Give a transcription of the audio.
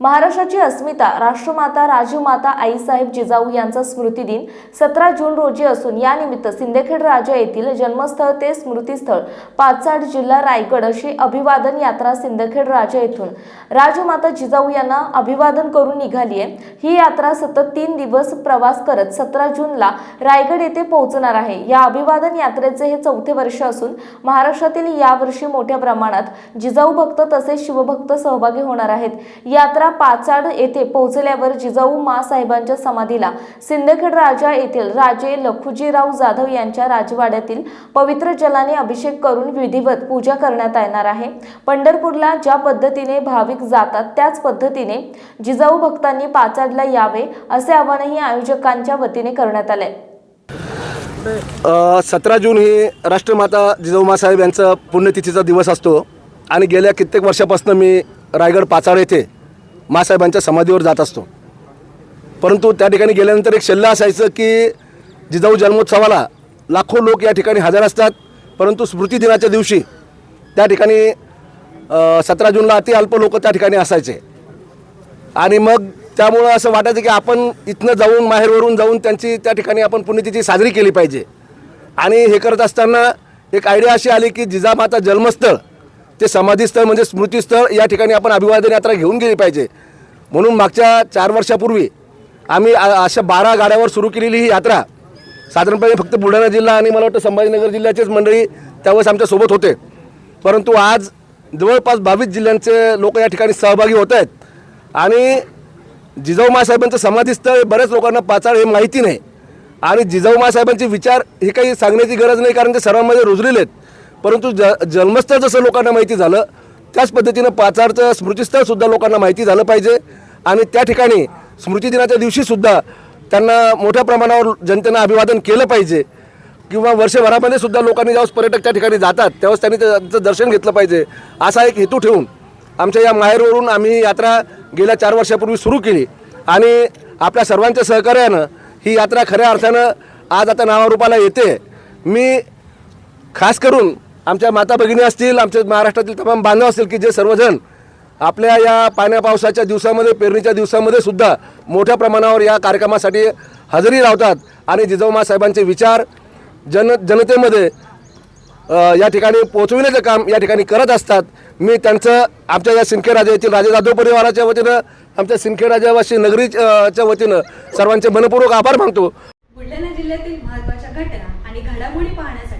महाराष्ट्राची अस्मिता राष्ट्रमाता राजमाता आईसाहेब जिजाऊ यांचा स्मृती दिन सतरा जून रोजी असून यानिमित्त सिंदखेड राजा येथील जन्मस्थळ ते स्मृतीस्थळ पाचाड जिल्हा रायगड अशी अभिवादन यात्रा सिंदखेड राजा येथून राजमाता जिजाऊ यांना अभिवादन करून निघाली आहे. ही यात्रा सतत तीन दिवस प्रवास करत सतरा जूनला रायगड येथे पोहोचणार आहे. या अभिवादन यात्रेचे हे चौथे वर्ष असून महाराष्ट्रातील यावर्षी मोठ्या प्रमाणात जिजाऊ भक्त तसेच शिवभक्त सहभागी होणार आहेत. यात्रा पाचाड येथे पोहोचल्यावर जिजाऊ मासाहेबांच्या समाधीला सिंदखेड राजा येथील राजे लखुजीराव जाधव यांच्या राजवाड्यातील पवित्र जलाने अभिषेक करून विधिवत पूजा करण्यात येणार आहे. पंढरपूरला ज्या पद्धतीने भाविक जातात त्याच पद्धतीने जिजाऊ भक्तांनी पाचाडला यावे असे आवाहनही आयोजकांच्या वतीने करण्यात आले. सतरा जून ही राष्ट्रमाता जिजाऊ साहेब यांचा पुण्यतिथीचा दिवस असतो. आणि गेल्या कित्येक वर्षापासून मी रायगड पाचाड येथे मासाहेबांच्या समाधीवर जात असतो. परंतु त्या ठिकाणी गेल्यानंतर एक शल्य असायचं की जिजाऊ जन्मोत्सवाला लाखो लोक या ठिकाणी हजर असतात. परंतु स्मृती दिनाच्या दिवशी त्या ठिकाणी सतरा जूनला अति अल्प लोक त्या ठिकाणी असायचे. आणि मग त्यामुळं असं वाटायचं की आपण इथनं जाऊन माहेरवरून जाऊन त्यांची त्या ठिकाणी आपण पुण्यतिथी साजरी केली पाहिजे. आणि हे करत असताना एक आयडिया अशी आली की जिजामाता जन्मस्थळ ते समाधीस्थळ म्हणजे स्मृतीस्थळ या ठिकाणी आपण अभिवादन यात्रा घेऊन गेली पाहिजे. म्हणून मागच्या चार वर्षापूर्वी आम्ही अशा बारा गाड्यावर सुरू केलेली ही यात्रा साधारणपणे फक्त बुलढाणा जिल्हा आणि मला वाटतं संभाजीनगर जिल्ह्याचेच मंडळी त्यावेळेस आमच्यासोबत होते. परंतु आज जवळपास बावीस जिल्ह्यांचे लोक या ठिकाणी सहभागी होत आहेत. आणि जिजाऊ मासाहेबांचं समाधीस्थळ बऱ्याच लोकांना पाचाळ हे माहिती नाही. आणि जिजाऊ मासाहेबांचे विचार हे काही सांगण्याची गरज नाही कारण ते सर्वांमध्ये रुजलेले आहेत. परंतु ज जन्मस्थळ जसं लोकांना माहिती झालं त्याच पद्धतीनं पाचारचं स्मृतीस्थळसुद्धा लोकांना माहिती झालं पाहिजे. आणि त्या ठिकाणी स्मृतिदिनाच्या दिवशीसुद्धा त्यांना मोठ्या प्रमाणावर जनतेनं अभिवादन केलं पाहिजे. किंवा वर्षभरामध्ये सुद्धा लोकांनी ज्यावेळेस पर्यटक त्या ठिकाणी जातात त्यावेळेस त्यांनी त्याचं दर्शन घेतलं पाहिजे. असा एक हेतू ठेवून आमच्या या माहेरवरून आम्ही यात्रा गेल्या चार वर्षापूर्वी सुरू केली. आणि आपल्या सर्वांच्या सहकार्यानं ही यात्रा खऱ्या अर्थानं आज आता नावारूपाला येते. मी खास करून आमच्या माता भगिनी असतील आमच्या महाराष्ट्रातील तमाम बांधव असतील की जे सर्वजण आपल्या या पाण्या पावसाच्या दिवसामध्ये पेरणीच्या दिवसामध्ये सुद्धा मोठ्या प्रमाणावर या कार्यक्रमासाठी हजेरी लावतात. आणि जिजाऊ साहेबांचे विचार जन जनतेमध्ये या ठिकाणी पोहोचविण्याचं काम या ठिकाणी करत असतात. मी त्यांचं आमच्या या सिंदखेड राजा येथील राजे जाधव परिवाराच्या वतीनं आमच्या सिंदखेड राजावासी नगरीच्या वतीनं सर्वांचे मनपूर्वक आभार मानतो. बुलढाणा जिल्ह्यातील महत्त्वाच्या घटना आणि घडामोडी पाहण्यासाठी